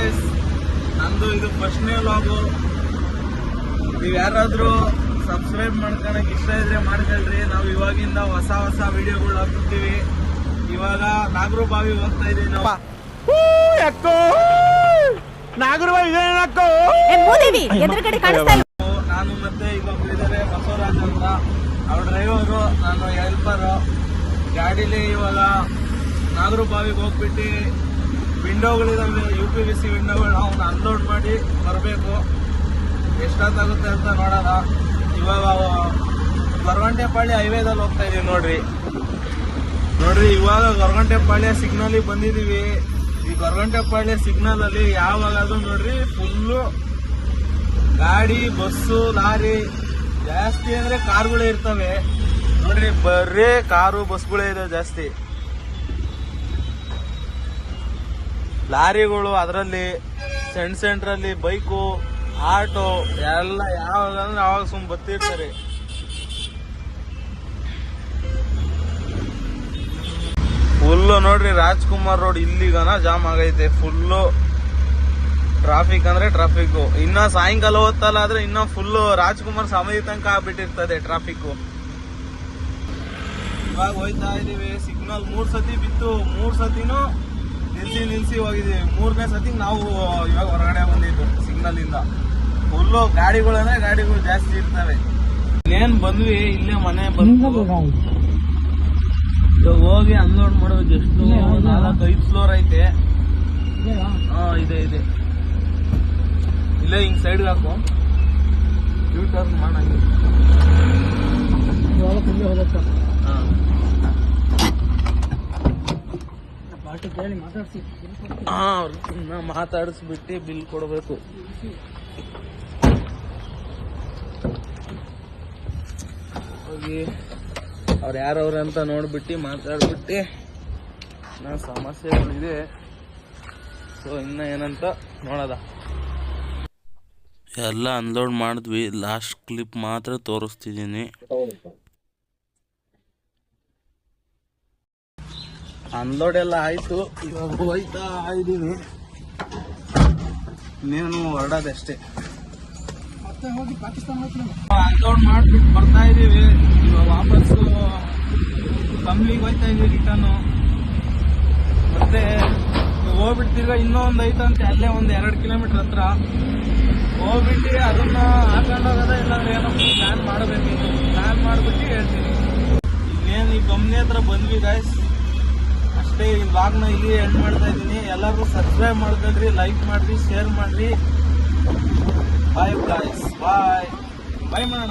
Guys ನಂದು ಇದು ಫಸ್ಟ್ನೇ ಲಾಗು ನೀವು ಯಾರಾದರೂ ಸಬ್ಸ್ಕ್ರೈಬ್ ಮಾಡ್ಕೊಳಕ್ ಇಷ್ಟ ಇದ್ರೆ ಮಾಡ್ಕೊಳ್ರಿ. ನಾವು ಇವಾಗಿಂದ ಹೊಸ ಹೊಸ ವಿಡಿಯೋಗಳು ಹಾಕ್ತಿರ್ತೀವಿ ಇವಾಗ ನಾಗರು ಬಾವಿ ಹೋಗ್ತಾ ಇದೀವಿ ನಾವು. ನಾಗರು ಬಾವಿ ಎದುರುಗಡೆ ಕಾಣಿಸ್ತಾ ಇಲ್ಲ. ನಾನು ಮತ್ತೆ ಇನ್ನೊಬ್ರು ಇದ್ದಾರೆ ಬಸವರಾಜ್ ಅಂತ. ಅವ್ರ ಡ್ರೈವರು ನಾನು ಹೆಲ್ಪರು ಗಾಡೀಲಿ ಇವಾಗ ನಾಗರು ಬಾವಿಗೆ ಹೋಗ್ಬಿಟ್ಟು ವಿಂಡೋಗಳಿದಾವೆ ಯು ಪಿ ಬಿ ಸಿ ವಿಂಡೋಗಳು ಅವನ್ನ ಅನ್ಲೋಡ್ ಮಾಡಿ ಬರಬೇಕು. ಎಷ್ಟೊತ್ತಾಗುತ್ತೆ ಅಂತ ನೋಡೋಣ. ಇವಾಗ ಗೊರಗಂಟೆಪಾಳ್ಯ ಹೈವೇದಲ್ಲಿ ಹೋಗ್ತಾ ಇದೀವಿ ನೋಡ್ರಿ. ನೋಡ್ರಿ, ಇವಾಗ ಗೊರಗಂಟೆಪಾಳ್ಯ ಸಿಗ್ನಲಿಗೆ ಬಂದಿದ್ದೀವಿ ಈ ಗೊರಗಂಟೆಪಾಳ್ಯ ಸಿಗ್ನಲ್ ಅಲ್ಲಿ ಯಾವಾಗಾದ್ರೂ ನೋಡ್ರಿ ಫುಲ್ಲು ಗಾಡಿ, ಬಸ್ಸು, ಲಾರಿ, ಜಾಸ್ತಿ ಅಂದ್ರೆ ಕಾರ್ಗಳೇ ಇರ್ತವೆ. ನೋಡ್ರಿ, ಬರೀ ಕಾರು, ಬಸ್ಗಳೇ ಇದೆ ಜಾಸ್ತಿ. ಲಾರಿಗಳು ಅದರಲ್ಲಿ ಸೆಂಟ್ ಸೆಂಟ್ರಲ್ಲಿ ಬೈಕು, ಆಟೋ, ಎಲ್ಲ ಯಾವಾಗ ಅಂದ್ರೆ ಅವಾಗ ಸುಮ್ ಬತ್ತಿರ್ತಾರೆ. ಫುಲ್ಲು ನೋಡ್ರಿ ರಾಜ್ಕುಮಾರ್ ರೋಡ್ ಇಲ್ಲಿಗನ ಜಾಮ್ ಆಗೈತೆ. ಫುಲ್ಲು ಟ್ರಾಫಿಕ್ ಅಂದ್ರೆ ಟ್ರಾಫಿಕ್ ಇನ್ನ ಸಾಯಂಕಾಲ ಹೊತ್ತಲ್ಲ ಆದ್ರೆ ಇನ್ನ ಫುಲ್ ರಾಜ್ಕುಮಾರ್ ಸಮಯ ತನಕ ಆಗ್ಬಿಟ್ಟಿರ್ತದೆ ಟ್ರಾಫಿಕ್ ಇವಾಗ ಹೋಯ್ತಾ ಇದೀವಿ. ಸಿಗ್ನಲ್ ಮೂರ್ ಸತಿ ಬಿತ್ತು. ಮೂರ್ ಸತಿನೂ ನಿಲ್ಸಿ ನಿಲ್ಸಿ ಹೋಗಿದ್ವಿ ಮೂರನೇ ಸತಿ ನಾವು ಇವಾಗ ಹೊರಗಡೆ ಬಂದಿದ್ದು ಸಿಗ್ನಲ್ ಇಂದ. ಫುಲ್ಲು ಗಾಡಿಗಳಂದ್ರೆ ಗಾಡಿಗಳು ಜಾಸ್ತಿ ಇರ್ತವೆ. ಏನ್ ಬಂದ್ವಿ ಇಲ್ಲೇ ಮನೆ ಬಂದು ಹೋಗಿ ಅನ್ಲೋಡ್ ಮಾಡೋದು ಜಸ್ಟ್ ನಾಲ್ಕು ಐದು ಫ್ಲೋರ್ ಐತೆ. ಹಾ ಇದೆ ಇದೆ. ಇಲ್ಲೇ ಹಿಂಗ್ ಸೈಡ್ಗೆ ಹಾಕು. ಯೂ ಟರ್ನ್ ಹಾ. ಹಾ ಮಾತಾಡಿಸ್ಬಿಟ್ಟು ಬಿಲ್ ಕೊಡಬೇಕು. ಹೋಗಿ, ಅವ್ರು ಯಾರವ್ರ ಅಂತ ನೋಡ್ಬಿಟ್ಟು ಮಾತಾಡ್ಬಿಟ್ಟು. ನಾ ಸಮಸ್ಯೆಗಳಿದೆ ಸೊ ಇನ್ನ ಏನಂತ ನೋಡೋದ. ಎಲ್ಲ ಅನ್ಲೋಡ್ ಮಾಡಿದ್ವಿ. ಲಾಸ್ಟ್ ಕ್ಲಿಪ್ ಮಾತ್ರ ತೋರಿಸ್ತಿದ್ದೀನಿ. ಅನ್ಲೋಡ್ ಎಲ್ಲ ಆಯ್ತು. ಇವಾಗ ಹೋಯ್ತಾ ಇದ್ದೀನಿ ನೀನು ಹೊರಡೋದಷ್ಟೇ. ಅನ್ಲೋಡ್ ಮಾಡ್ಬಿಟ್ಟು ಬರ್ತಾ ಇದೀವಿ. ಇವಾಗ ವಾಪಸ್ ಕಂಪ್ನಿಗೆ ಹೋಯ್ತಾ ಇದೀವಿ ರಿಟರ್ನು ಮತ್ತೆ ಹೋಗ್ಬಿಡ್ತಿರ್ಗ ತಿರ್ಗಾ ಇನ್ನೂ ಒಂದು ಐತಂತೆ ಅಲ್ಲೇ ಒಂದು ಎರಡು ಕಿಲೋಮೀಟರ್ ಹತ್ರ. ಹೋಗ್ಬಿಟ್ಟು ಅದನ್ನ ಹಾಕೊಂಡೋಗದ ಇಲ್ಲ ಇಲ್ಲಾಂದ್ರೆ ಏನೋ ಪ್ಲಾನ್ ಮಾಡಬೇಕು. ಪ್ಲಾನ್ ಮಾಡ್ಬಿಟ್ಟು ಹೇಳ್ತೀನಿ. ಇನ್ನೇನು ಈ ಕಂಪ್ನಿ ಹತ್ರ ಬಂದ್ವಿ ಗಾಯ್ಸ್ ಅಷ್ಟೇ ಈ ಬ್ಲಾಗ್ನ ಇಲ್ಲಿ ಎಂಡ್ ಮಾಡ್ತಾ ಇದ್ದೀನಿ. ಎಲ್ಲರೂ ಸಬ್ಸ್ಕ್ರೈಬ್ ಮಾಡ್ಕೊಳ್ರಿ ಲೈಕ್ ಮಾಡ್ರಿ ಶೇರ್ ಮಾಡ್ರಿ. ಬಾಯ್ ಗಾಯ್ಸ್ ಬಾಯ್ ಬಾಯ್ ಮಾಡೋಣ.